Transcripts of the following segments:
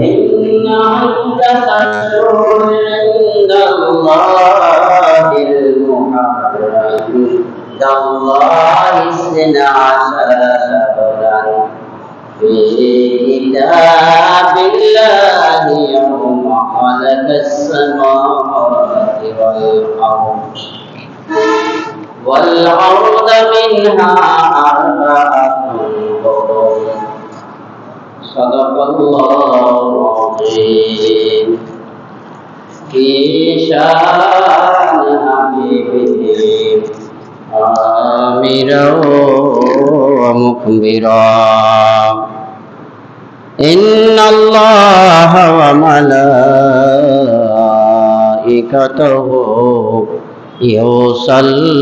إن عدة الشهور عند الله المحرم. عند الله اثنا عشر شهرا في كتاب الله يوم خلق السماوات والأرض. والأرض صدق الله العظيم في شان حبيبه آمرا ومخبرا إن الله وملائكته يصلون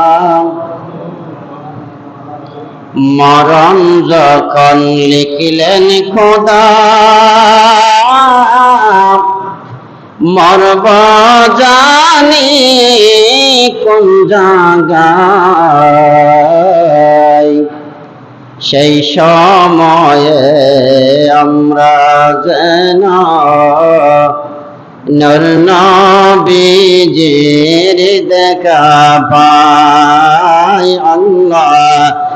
মরণ যখন লিখিলেন খোদা জানি কোন জায়গায়। সেই সময়ে আমরা যেন নর দেখা পাই আল্লাহ।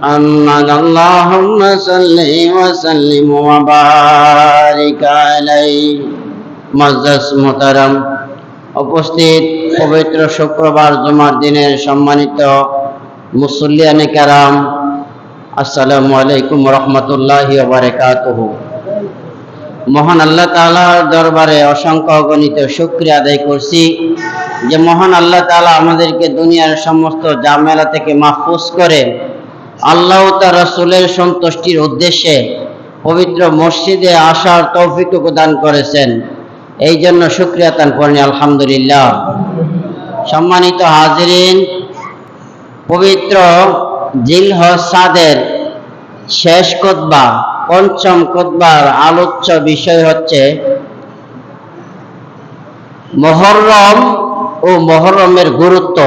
أحمد اللهم صل وسلم وبارك عليه মজ্জাস মোতারাম উপস্থিত পবিত্র শুক্রবার জুমার দিনের সম্মানিত মুসল্লিয়ানে কারাম আসসালামু আলাইকুম রহমতুল্লাহ বারকাতুহ মহান আল্লাহ তাআলার দরবারে অসংখ্য অগণিত শুক্রিয়া আদায় করছি যে মহান আল্লাহ তাআলা আমাদেরকে দুনিয়ার সমস্ত জামেলা থেকে মাহফুজ করে আল্লাহ তার রসুলের সন্তুষ্টির উদ্দেশ্যে পবিত্র মসজিদে আসার তৌফিক দান করেছেন। এই জন্য শুক্রিয়া তান করেন, আলহামদুলিল্লাহ। সম্মানিত হাজিরিন, পবিত্র সাদের শেষ কোতবা পঞ্চম কোতবার আলোচ্য বিষয় হচ্ছে মহরম ও মহরমের গুরুত্ব।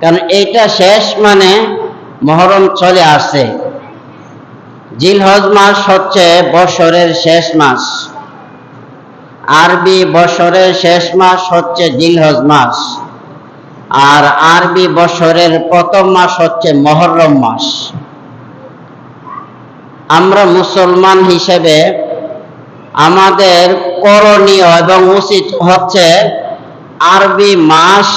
কারণ এটা শেষ মানে মহরম চলে আসে জিলহজ মাস হচ্ছে বছরের শেষ মাস। আরবি বছরের শেষ মাস হচ্ছে জিলহজ মাস। আর আরবি বছরের প্রথম মাস হচ্ছে মহরম মাস। আমরা মুসলমান হিসেবে আমাদের করণীয় এবং উচিত হচ্ছে আরবি মাস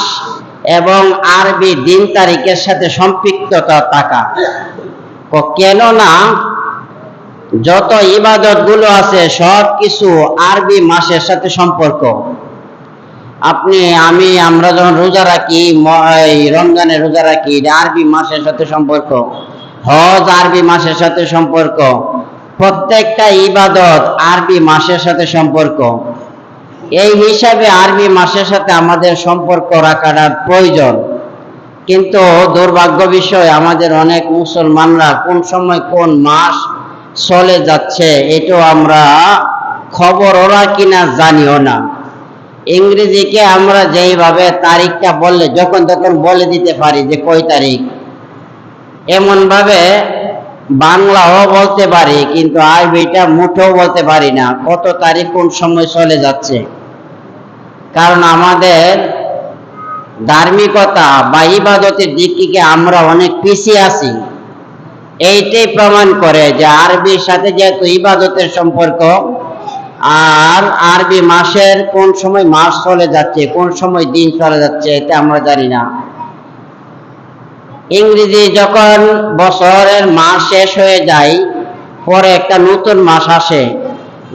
এবং আরবি দিন তারিখের সাথে সম্পৃক্ততা থাকা। কেননা যত ইবাদতগুলো আছে সব কিছু আরবি মাসের সাথে সম্পর্ক। আপনি, আমি, আমরা যখন রোজা রাখি রমজানে রোজা রাখি আরবি মাসের সাথে সম্পর্ক। হজ আরবি মাসের সাথে সম্পর্ক। প্রত্যেকটা ইবাদত আরবি মাসের সাথে সম্পর্ক। এই হিসাবে আরবি মাসের সাথে আমাদের সম্পর্ক রাখাটা প্রয়োজন। কিন্তু দুর্ভাগ্য বিষয়, আমাদের অনেক মুসলমানরা কোন সময় কোন মাস চলে যাচ্ছে এটাও আমরা খবর ওরা কিনা জানিও না। ইংরেজিকে আমরা যেইভাবে তারিখটা বললে, যখন তখন বলে দিতে পারি যে কয় তারিখ। এমনভাবে বাংলাও বলতে পারি, কিন্তু আরবিটা মুঠেও বলতে পারি না, কত তারিখ কোন সময় চলে যাচ্ছে। কারণ আমাদের ধার্মিকতা বা ইবাদতের দিক থেকে আমরা অনেক পিছিয়ে আছি। এইটাই প্রমাণ করে যে আরবির সাথে যেহেতু ইবাদতের সম্পর্ক, আর আরবি মাসের কোন সময় মাস চলে যাচ্ছে, কোন সময় দিন চলে যাচ্ছে, এটা আমরা জানি না। ইংরেজি যখন বছরের মাস শেষ হয়ে যায়, পরে একটা নতুন মাস আসে।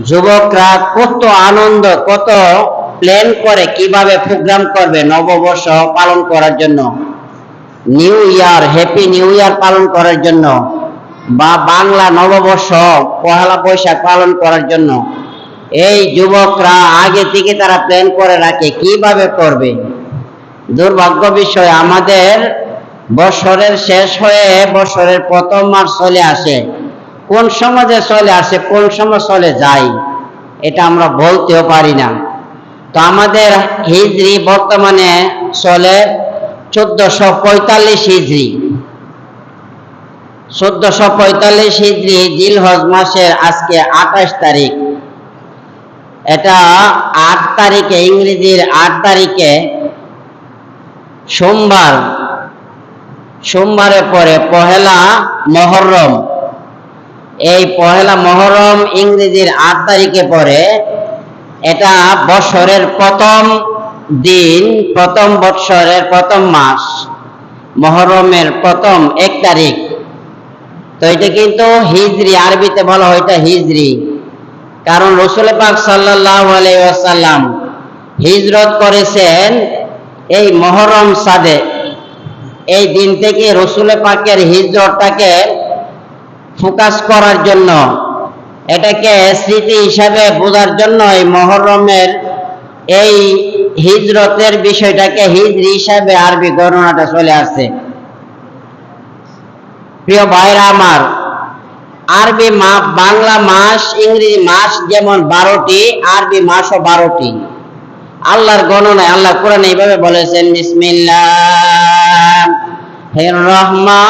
যুবকরা কত আনন্দ, কত প্ল্যান করে কীভাবে প্রোগ্রাম করবে নববর্ষ পালন করার জন্য। New year happy new year পালন করার জন্য বা বাংলা নববর্ষ পহেলা বৈশাখ পালন করার জন্য। এই যুবকরা আগে থেকে তারা প্ল্যান করে রাখে কীভাবে করবে। দুর্ভাগ্য বিষয়, আমাদের বছরের শেষ হয়ে বছরের প্রথম মাস চলে আসে। কোন সমাজে চলে আসে, কোন সময় চলে যায়, এটা আমরা বলতেও পারি না। তো আমাদের হিজড়ি বর্তমানে চলে চোদ্দশো পঁয়তাল্লিশ হিজড়ি চোদ্দশো পঁয়তাল্লিশ হিজড়ি জিলহজ মাসের আজকে আঠাশ তারিখ। এটা আট তারিখে, ইংরেজির আট তারিখে সোমবার। সোমবারে পরে পহেলা মহরম। এই পহেলা মহরম ইংরেজির আট তারিখে পরে এটা বছরের প্রথম দিন, প্রথম বৎসরের প্রথম মাস, মহরমের প্রথম এক তারিখ। তো এটা কিন্তু হিজরি, আরবিতে বলা হয় এটা হিজরি। কারণ রসুল পাক সাল্লাহ আলাইসাল্লাম হিজরত করেছেন এই মহরম সাদে। এই দিন থেকে রসুল পাকের হিজরতটাকে ফোকাস করার জন্য এটাকে স্মৃতি হিসাবে বোঝার জন্য এই মহরমের এই হিজরতের বিষয়টাকে হিজরি হিসাবে আরবি গণনাটা চলে আসছে। প্রিয় ভাইরা আমার, আরবি বাংলা মাস, ইংরেজি মাস যেমন বারোটি, আরবি মাসও বারোটি। আল্লাহর গণনায় আল্লাহ কোরআন এইভাবে বলেছেন, বিসমিল্লাহ। রহমান